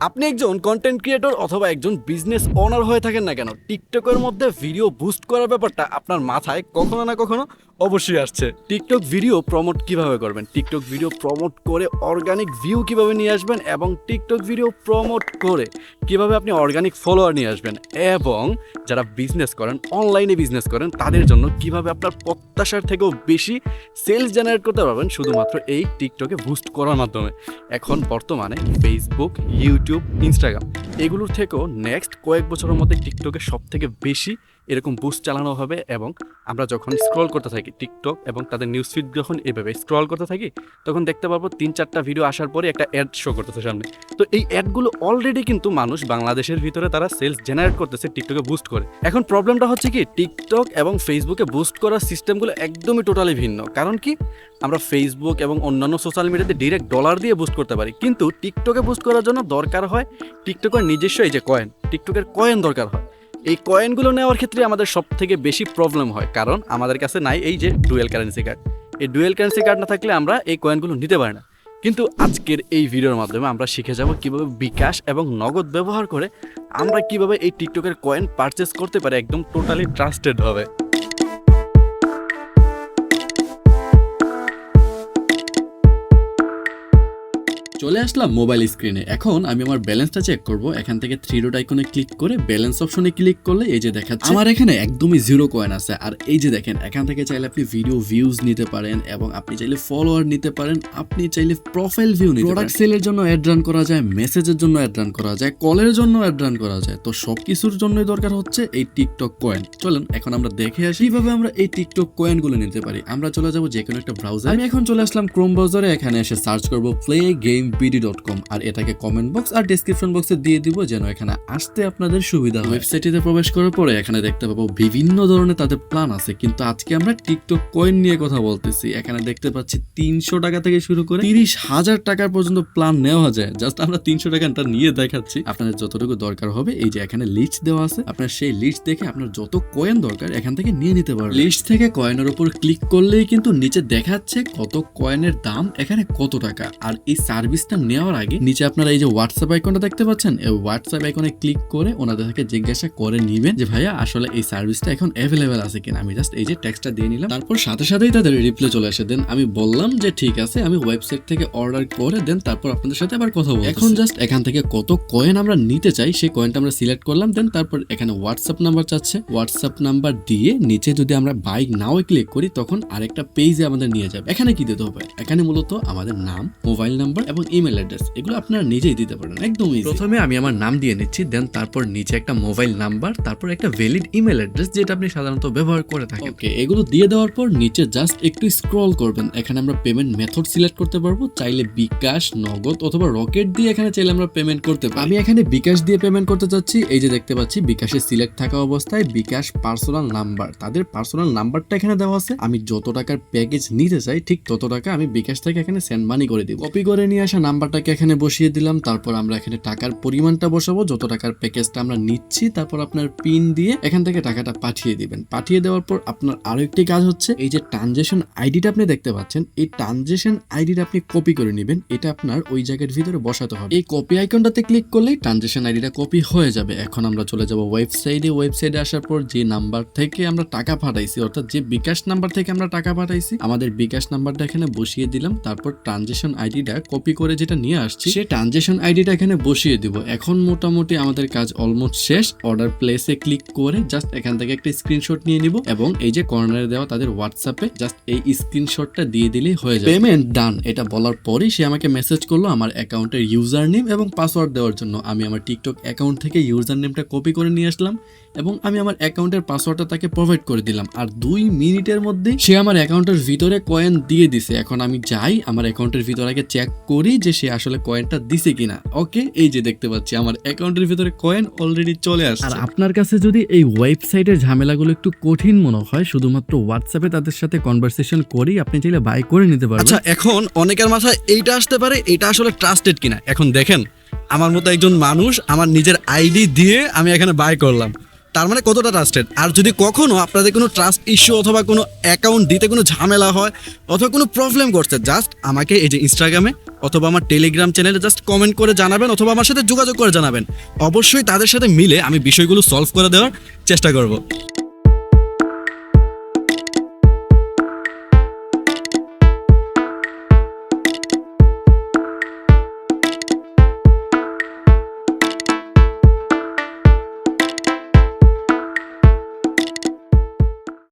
আপনি একজন content creator অথবা একজন বিজনেস ওনার হয়ে থাকেন না কেন টিকটকের মধ্যে ভিডিও বুস্ট করার ব্যাপারটা আপনার মাথায় কখনো না কখনো অবশ্যই আসছে। টিকটক ভিডিও প্রমোট কীভাবে করবেন? টিকটক ভিডিও প্রমোট করে অর্গানিক ভিউ কীভাবে নিয়ে আসবেন এবং টিকটক ভিডিও প্রমোট করে কীভাবে আপনি অর্গানিক ফলোয়ার নিয়ে আসবেন এবং যারা বিজনেস করেন অনলাইনে বিজনেস করেন, তাদের জন্য কীভাবে আপনার প্রত্যাশার থেকেও বেশি সেলস জেনারেট করতে পারবেন শুধুমাত্র এই টিকটকে বুস্ট করার মাধ্যমে। এখন বর্তমানে ফেসবুক ইউটিউব ইনস্টাগ্রাম এগুলোর থেকেও নেক্সট কয়েক বছরের মধ্যে টিকটকে সব থেকে বেশি এরকম বুস্ট চালানো হবে এবং আমরা যখন স্ক্রল করতে থাকি টিকটক এবং তাদের নিউজ ফিড যখন এভাবে স্ক্রল করতে থাকি, তখন দেখতে পারব তিন চারটা ভিডিও আসার পরে একটা অ্যাড শো করতেছে সামনে। তো এই অ্যাডগুলো অলরেডি কিন্তু মানুষ বাংলাদেশের ভিতরে তারা সেলস জেনারেট করতেছে টিকটকে বুস্ট করে। এখন প্রবলেমটা হচ্ছে কি টিকটক এবং ফেসবুকে বুস্ট করার সিস্টেমগুলো একদমই টোটালি ভিন্ন। কারণ কি, আমরা ফেসবুক এবং অন্যান্য সোশ্যাল মিডিয়াতে ডিরেক্ট ডলার দিয়ে বুস্ট করতে পারি। কিন্তু টিকটকে বুস্ট করার জন্য দরকার হয় টিকটকের নিজস্ব এই যে কয়েন টিকটকের কয়েন দরকার হয়। এই কয়েনগুলো নেওয়ার ক্ষেত্রে আমাদের সব থেকে বেশি প্রবলেম হয়। কারণ আমাদের কাছে নাই এই যে ডুয়েল কারেন্সি কার্ড এই ডুয়েল কারেন্সি কার্ড না থাকলে আমরা এই কয়েনগুলো নিতে পারি না। কিন্তু আজকের এই ভিডিওর মাধ্যমে আমরা শিখে যাব কীভাবে বিকাশ এবং নগদ ব্যবহার করে আমরা কীভাবে এই টিকটকের কয়েন পারচেস করতে পারি একদম টোটালি ট্রাস্টেড হবে চলে আসলাম মোবাইল স্ক্রিনে এখন আমি আমার ব্যালেন্সটা চেক করব। এখান থেকে থ্রি ডট আইকনে ক্লিক করে ব্যালেন্স অপশনে ক্লিক করলে এই যে দেখাচ্ছে আমার এখানে একদমই জিরো কয়েন আছে। আর এই যে দেখেন এখান থেকে চাইলে আপনি ভিডিও ভিউজ নিতে পারেন এবং আপনি চাইলে ফলোয়ার নিতে পারেন। আপনি চাইলে প্রোফাইল ভিউ নিতে প্রোডাক্ট সেলের জন্য অ্যাড রান করা যায় মেসেজের জন্য অ্যাড রান করা যায় কলের জন্য অ্যাড রান করা যায়। তো সব কিছুর জন্যই দরকার হচ্ছে এই টিকটক কয়েন চলেন এখন আমরা দেখে আসি কীভাবে আমরা এই টিকটক কয়েনগুলো নিতে পারি। আমরা চলে যাব যে কোনো একটা ব্রাউজার আমি এখন চলে আসলাম ক্রোম ব্রাউজারে এখানে এসে সার্চ করব play game BD dot com আর এটাকে কমেন্ট বক্স আর ডিসক্রিপশন বক্সে দিয়ে দিব যেন এখানে আসতে আপনাদের সুবিধা হয়। প্রবেশ করার পরে এখানে দেখতে পাবো বিভিন্ন ধরনের তাদের প্ল্যান আছে। কিন্তু আজকে আমরা টিকটক কয়েন নিয়ে কথা বলতেছি। এখানে দেখতে পাচ্ছি তিনশো টাকা থেকে শুরু করে তিরিশ হাজার টাকার পর্যন্ত প্ল্যান নেওয়া যায়। জাস্ট আমরা তিনশো টাকাটা নিয়ে দেখাচ্ছি। আপনাদের যতটুকু দরকার হবে, এই যে এখানে লিস্ট দেওয়া আছে, আপনার সেই লিস্ট দেখে আপনার যত কয়েন দরকার এখান থেকে নিয়ে নিতে পারবেন। লিস্ট থেকে কয়েনের উপর ক্লিক করলেই কিন্তু নিচে দেখাচ্ছে কত কয়েনের দাম, এখানে কত টাকা। আর এই সার্ভিসটা নেওয়ার আগে নিচে আপনারা এই যে হোয়াটসঅ্যাপ আইকনটা দেখতে পাচ্ছেন এই হোয়াটসঅ্যাপ আইকনে ক্লিক করে ওনাদের থেকে জিজ্ঞাসা করে নিবেন যে ভাইয়া আসলে এই সার্ভিসটা এখন অ্যাভেলেবেল আছে কিনা? আমি জাস্ট এই যে টেক্সটটা দিয়ে নিলাম। তারপর সাথে সাথেই তাদের রিপ্লে চলে আসে। দেন আমি বললাম যে ঠিক আছে আমি ওয়েবসাইট থেকে অর্ডার করে দেন তারপর আপনাদের সাথে আবার কথা বলব এখন জাস্ট এখান থেকে কত কয়েন আমরা নিতে চাই সেই কয়েনটা আমরা সিলেক্ট করলাম দেন তারপর এখানে হোয়াটসঅ্যাপ নাম্বার চাচ্ছে। হোয়াটসঅ্যাপ নাম্বার দিয়ে নিচে যদি আমরা বাইক নাও ক্লিক করি তখন আরেকটা পেজে আমাদের নিয়ে যাবে। এখানে কি দিতে হবে? এখানে মূলত আমাদের নাম মোবাইল নাম্বার এবং ইমেল অ্যাড্রেস এগুলো আপনারা নিজেই দিতে পারেন একদম। প্রথমে আমি আমার নাম দিয়ে নিচ্ছি দেন তারপর নিচে একটা মোবাইল নাম্বার তারপর একটা ভ্যালিড ইমেল অ্যাড্রেস যেটা আপনি সাধারণত ব্যবহার করে থাকেন। ওকে এগুলো দিয়ে দেওয়ার পর নিচে জাস্ট একটু স্ক্রল করবেন এখানে আমরা পেমেন্ট মেথড সিলেক্ট করতে পারব চাইলে বিকাশ নগদ অথবা রকেট দিয়ে এখানে চাইলে আমরা পেমেন্ট করতে পারি। আমি এখানে বিকাশ দিয়ে পেমেন্ট করতে চাচ্ছি এই যে দেখতে পাচ্ছি বিকাশে সিলেক্ট থাকা অবস্থায় বিকাশ পার্সোনাল নাম্বার তাদের পার্সোনাল নাম্বারটা এখানে দেওয়া আছে। আমি যত টাকার প্যাকেজ নিতে চাই ঠিক তত টাকা আমি বিকাশ থেকে এখানে সেন্ড মানি করে দিব। কপি করে নিয়ে আসা নাম্বারটাকে এখানে বসিয়ে দিলাম, তারপর আমরা এখানে টাকার পরিমাণটা বসাবো, যত টাকার প্যাকেজটা আমরা নিচ্ছি, তারপর আপনার পিন দিয়ে এখান থেকে টাকাটা পাঠিয়ে দিবেন। পাঠিয়ে দেওয়ার পর আপনার আরও একটি কাজ হচ্ছে, এই যে ট্রানজেকশন আইডিটা আপনি দেখতে পাচ্ছেন, এই ট্রানজেকশন আইডিটা আপনি কপি করে নেবেন, এটা আপনার ওই জায়গার ভিতরে বসাতে হবে। এই কপি আইকনটাতে ক্লিক করলেই ট্রানজেকশন আইডিটা কপি হয়ে যাবে। এখন আমরা চলে যাব ওয়েবসাইটে ওয়েবসাইটে আসার পর যে নাম্বার থেকে আমরা টাকা পাঠাইছি, অর্থাৎ যে বিকাশ নাম্বার থেকে আমরা টাকা পাঠাইছি, আমাদের বিকাশ নাম্বারটা এখানে বসিয়ে দিলাম, তারপর ট্রানজেকশন আইডিটা কপি করে যেটা নিয়ে আসছি সেই ট্রানজেকশন আইডিটা এখানে বসিয়ে দিব। এখন মোটামুটি আমাদের কাজ অলমোস্ট শেষ। অর্ডার প্লেসে ক্লিক করে জাস্ট এখান থেকে একটা স্ক্রিনশট নিয়ে নিব এবং এই যে কর্নারে দেওয়া তাদের হোয়াটসঅ্যাপে জাস্ট এই স্ক্রিনশটটা দিয়ে দিলেই হয়ে যাবে। পেমেন্ট ডান এটা বলার পরেই সে আমাকে মেসেজ করল আমার অ্যাকাউন্টের ইউজার নেম এবং পাসওয়ার্ড দেওয়ার জন্য। আমি আমার টিকটক অ্যাকাউন্ট থেকে ইউজার নেমটা কপি করে নিয়ে আসলাম এবং আমি আমার অ্যাকাউন্টের পাসওয়ার্ডটা তাকে প্রোভাইড করে দিলাম। আর দুই মিনিটের মধ্যেই সে আমার অ্যাকাউন্টের ভিতরে কয়েন দিয়ে দিছে। এখন আমি যাই আমার অ্যাকাউন্টের ভিতরে আগে চেক করি। যে সে আসলে কয়েনটা দিছে কিনা ওকে এই যে দেখতে পাচ্ছি আমার অ্যাকাউন্টের ভিতরে কয়েন অলরেডি চলে আসছে। আর আপনার কাছে যদি এই ওয়েবসাইটের ঝামেলাগুলো একটু কঠিন মনে হয় শুধুমাত্র হোয়াটসঅ্যাপে তাদের সাথে কনভারসেশন করেই আপনি চাইলে বাই করে নিতে পারবেন। আচ্ছা এখন অনেকের মাথায় এইটা আসতে পারে এটা আসলে ট্রাস্টেড কিনা? এখন দেখেন আমার মতো একজন মানুষ আমার নিজের আইডি দিয়ে আমি এখানে বাই করলাম। তার মানে কতটা ট্রাস্টেড আর যদি কখনো আপনাদের কোনো ট্রাস্ট ইস্যু অথবা কোনো অ্যাকাউন্ট দিতে কোনো ঝামেলা হয় অথবা কোনো প্রবলেম করছে জাস্ট আমাকে এই যে ইনস্টাগ্রামে অথবা আমার টেলিগ্রাম চ্যানেলে জাস্ট কমেন্ট করে জানাবেন অথবা আমার সাথে যোগাযোগ করে জানাবেন। অবশ্যই তাদের সাথে মিলে আমি বিষয়গুলো সলভ করে দেওয়ার চেষ্টা করব।